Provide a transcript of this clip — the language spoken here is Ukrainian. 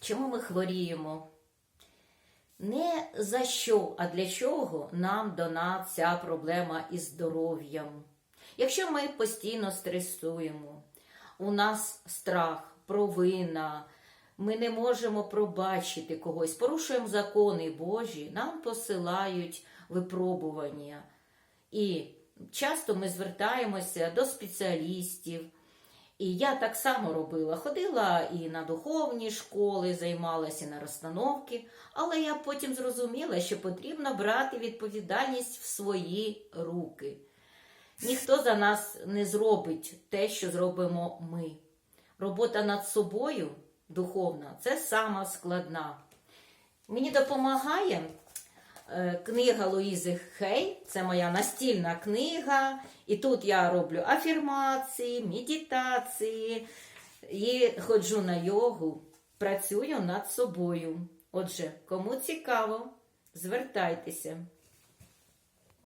Чому ми хворіємо? Не за що, а для чого нам дана ця проблема із здоров'ям. Якщо ми постійно стресуємо, у нас страх, провина, ми не можемо пробачити когось, порушуємо закони Божі, нам посилають випробування. І часто ми звертаємося до спеціалістів. І я так само робила. Ходила і на духовні школи, займалася і на розстановки, але я потім зрозуміла, що потрібно брати відповідальність в свої руки. Ніхто за нас не зробить те, що зробимо ми. Робота над собою духовна це сама складна. Мені допомагає книга Луїзи Хей, це моя настільна книга. І тут я роблю афірмації, медитації, і ходжу на йогу, працюю над собою. Отже, кому цікаво, звертайтеся.